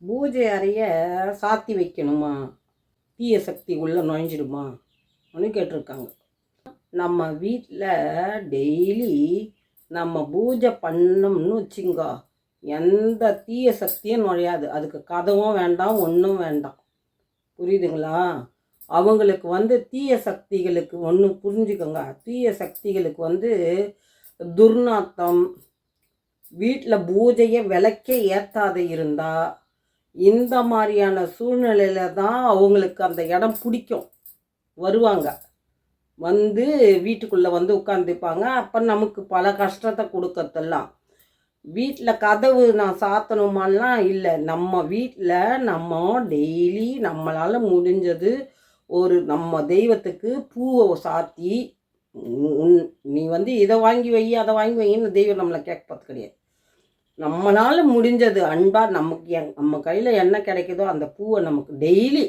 பூஜை அறைய சாத்தி வைக்கணுமா? தீய சக்தி உள்ளே நுழைஞ்சிடுமா? அப்படின்னு கேட்டிருக்காங்க. நம்ம வீட்டில் டெய்லி நம்ம பூஜை பண்ணோம்னு வச்சுங்கோ. எந்த தீய சக்தியும் நுழையாது. அதுக்கு கதவும் வேண்டாம் ஒன்றும் வேண்டாம். புரியுதுங்களா? அவங்களுக்கு வந்து தீய சக்திகளுக்கு ஒன்று புரிஞ்சுக்கோங்க. தீய சக்திகளுக்கு வந்து துர்நாத்தம் வீட்டில் பூஜையை விளக்கே ஏற்றாத இருந்தால் இந்த மாதிரியான சூழ்நிலையில தான் அவங்களுக்கு அந்த இடம் பிடிக்கும். வருவாங்க. வந்து வீட்டுக்குள்ளே வந்து உட்காந்துப்பாங்க அப்போ நமக்கு பல கஷ்டத்தை கொடுக்கறதெல்லாம். வீட்டில் கதவு நான் சாத்தணுமாலாம் இல்லை. நம்ம வீட்டில் நம்ம டெய்லி நம்மளால் முடிஞ்சது ஒரு நம்ம தெய்வத்துக்கு பூவை சாத்தி உன்- நீ வந்து இதை வாங்கி வை அதை வாங்கி வைன்னு தெய்வம் நம்மளை கேட்பது கிடையாது. நம்மளால் முடிஞ்சது அன்பாக நமக்கு நம்ம கையில் என்ன கிடைக்குதோ அந்த பூவை நமக்கு டெய்லி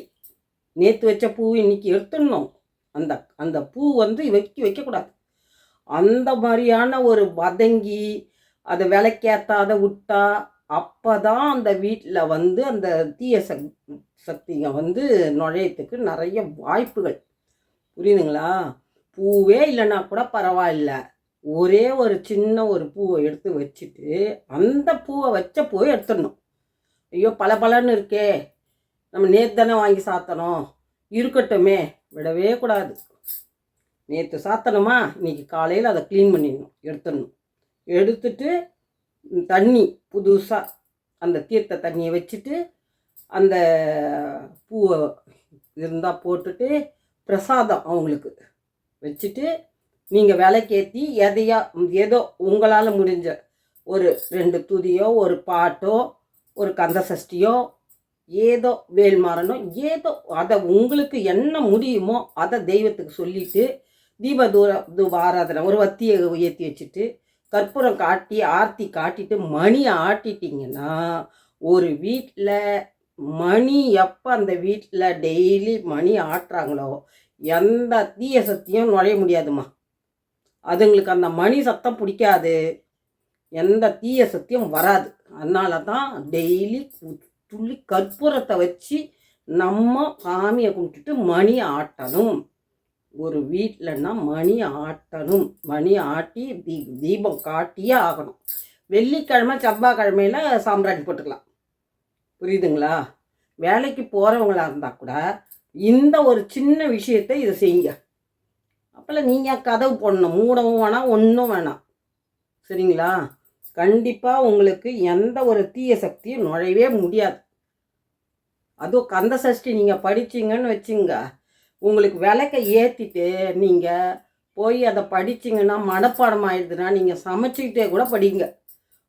நேற்று வச்ச பூ இன்னைக்கு எடுத்துடணும். அந்த அந்த பூ வந்து வைக்க வைக்கக்கூடாது. அந்த மாதிரியான ஒரு வதங்கி அதை விளக்கேற்றாத விட்டா அப்போ தான் அந்த வீட்டில் வந்து அந்த தீய சக் சக்திங்க வந்து நுழையத்துக்கு நிறைய வாய்ப்புகள். புரியுதுங்களா? பூவே இல்லைன்னா கூட பரவாயில்ல. ஒரே ஒரு சின்ன ஒரு பூவை எடுத்து வச்சுட்டு அந்த பூவை வச்ச பூவை எடுத்துடணும். ஐயோ பல பலன்னு இருக்கே. நம்ம நேற்று தானே வாங்கி சாத்தணும் இருக்கட்டுமே விடவே கூடாது. நேற்று சாத்தணுமா இன்னைக்கு காலையில் அதை க்ளீன் பண்ணிடணும் எடுத்துடணும். எடுத்துட்டு தண்ணி புதுசாக அந்த தீர்த்த தண்ணியை வச்சுட்டு அந்த பூவை இருந்தால் போட்டுட்டு பிரசாதம் அவங்களுக்கு வச்சுட்டு நீங்கள் விலைக்கேற்றி எதையா ஏதோ உங்களால் முடிஞ்ச ஒரு ரெண்டு துதியோ ஒரு பாட்டோ ஒரு கந்த சஷ்டியோ ஏதோ வேல்மாறனோ ஏதோ அதை உங்களுக்கு என்ன முடியுமோ அதை தெய்வத்துக்கு சொல்லிட்டு தீப தூர தூப ஆராதனை ஒரு வத்தியை ஏற்றி வச்சுட்டு கற்பூரம் காட்டி ஆர்த்தி காட்டிட்டு மணி ஆட்டிட்டிங்கன்னா ஒரு வீட்டில் மணி எப்போ அந்த வீட்டில் டெய்லி மணி ஆட்டுறாங்களோ எந்த தீய சக்தியும் நுழைய முடியாதும்மா. அதுங்களுக்கு அந்த மணி சத்தம் பிடிக்காது. எந்த தீய சத்தியும் வராது. அதனால தான் டெய்லி துள்ளி கற்பூரத்தை வச்சு நம்ம சாமியை கும்பிட்டுட்டு மணி ஆட்டணும். ஒரு வீட்டிலன்னா மணி ஆட்டணும். மணி ஆட்டி தீ தீபம் காட்டியே ஆகணும். வெள்ளிக்கிழமை செவ்வாய்க்கிழமையில் சாம்பிராணி போட்டுக்கலாம். புரியுதுங்களா? வேலைக்கு போகிறவங்களா இருந்தால் கூட இந்த ஒரு சின்ன விஷயத்தை இதை செய்யுங்க. அப்போல்லாம் நீங்கள் கதவு போடணும். மூடவும் வேணாம் ஒன்றும் வேணாம். சரிங்களா? கண்டிப்பாக உங்களுக்கு எந்த ஒரு தீய சக்தியும் நுழையவே முடியாது. அதுவும் கந்த சஷ்டி நீங்கள் படிச்சீங்கன்னு வச்சுங்க. உங்களுக்கு விளக்கை ஏற்றிட்டு நீங்கள் போய் அதை படிச்சிங்கன்னா மனப்பாடம் ஆயிடுதுன்னா நீங்கள் சமைச்சிக்கிட்டே கூட படிங்க.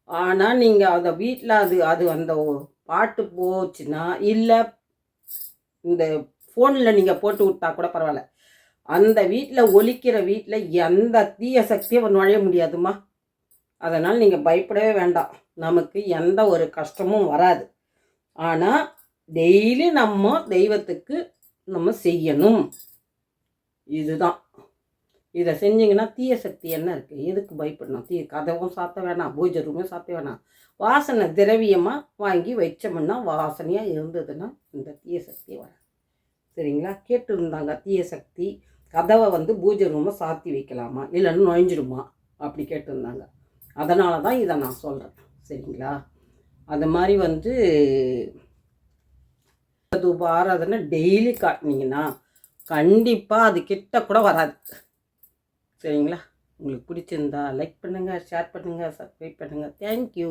ஆனால் நீங்கள் அதை வீட்டில் அது அது அந்த பாட்டு போச்சுன்னா இல்லை இந்த ஃபோனில் நீங்கள் போட்டு விட்டா கூட பரவாயில்ல. அந்த வீட்டில் ஒலிக்கிற வீட்டில் எந்த தீய சக்தியும் நுழைய முடியாதும்மா. அதனால் நீங்கள் பயப்படவே வேண்டாம். நமக்கு எந்த ஒரு கஷ்டமும் வராது. ஆனால் டெய்லி நம்ம தெய்வத்துக்கு நம்ம செய்யணும். இதுதான். இதை செஞ்சீங்கன்னா தீய சக்தி என்ன இருக்குது எதுக்கு பயப்படணும்? தீய கதவும் சாத்த வேணாம் பூஜை ரூமும் சாத்த வேணாம். வாசனை திரவியமாக வாங்கி வச்சோம்னா வாசனையாக இருந்ததுன்னா இந்த தீய சக்தி வராது. சரிங்களா? கேட்டுருந்தாங்க தீய சக்தி. கதவை வந்து பூஜை ரூமை சாத்தி வைக்கலாமா? இல்லைன்னு நுழைஞ்சிடுமா? அப்படி கேட்டிருந்தாங்க. அதனால தான் இதை நான் சொல்கிறேன் சரிங்களா? அது மாதிரி வந்து தூப ஆராதனை டெய்லி காட்டினீங்கன்னா கண்டிப்பாக அது கிட்ட கூட வராது. சரிங்களா? உங்களுக்கு பிடிச்சிருந்தா லைக் பண்ணுங்கள் ஷேர் பண்ணுங்கள் சப்ஸ்கிரைப் பண்ணுங்கள் தேங்க்யூ